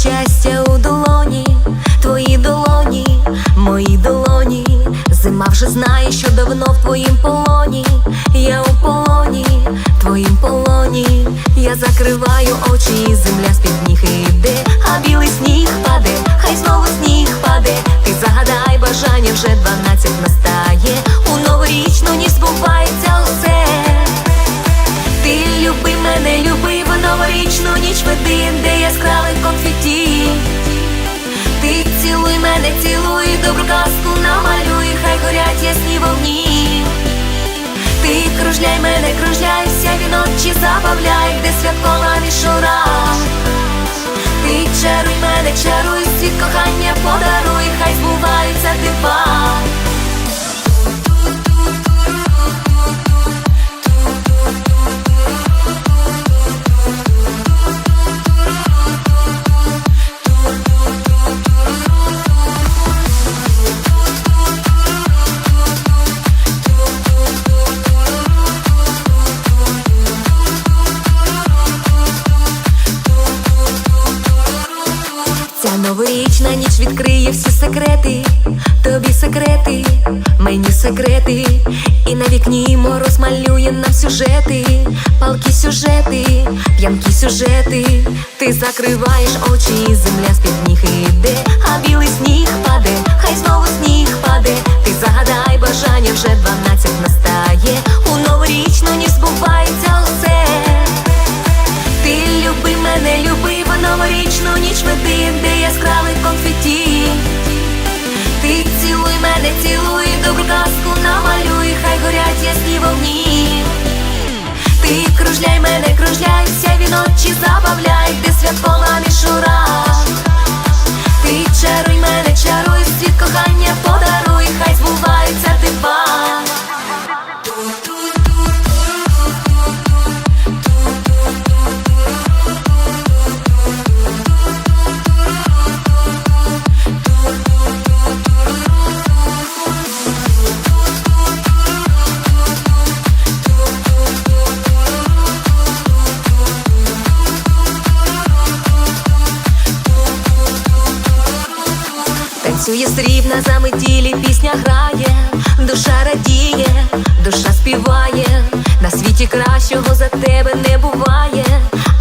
щастя у долоні, твої долоні, мої долоні, зима вже знає, що давно в твоїм полоні, я у полоні, твоїм полоні, я закриваю очі, земля з-під ніг ніч веди, де яскравий конфеті. Ти цілуй мене, цілуй, добру казку намалюй, хай горять ясні вогні. Ти кружляй мене, кружляй, вся віночі забавляй, де святкова новорічна ніч відкриє всі секрети, тобі секрети, мені секрети, і на вікні мороз малює нам сюжети, палкі сюжети, п'янкі сюжети. Ти закриваєш очі, земля з-під ніг новорічну ніч веди, де яскравий конфеті. Ти цілуй мене, цілуй, добру казку намалюй, хай горять ясні вогні. Ти кружляй мене, кружляй, вся віночі забавляй, Працює срібна, за метілі пісня грає, душа радіє, душа співає, на світі кращого за тебе не буває,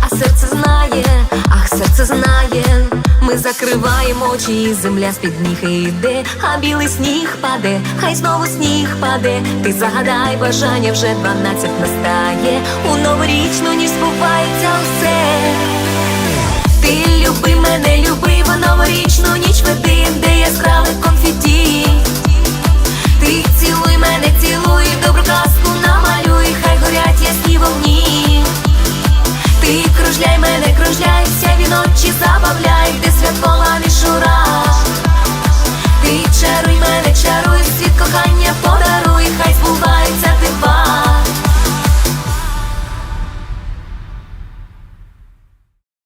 а серце знає, ах, серце знає, ми закриваємо очі, і земля з-під ніг іде, а білий сніг паде, хай знову сніг паде, ти загадай бажання вже дванадцять настає, у новорічну ніч збувається все. Ти люби мене, люби вона.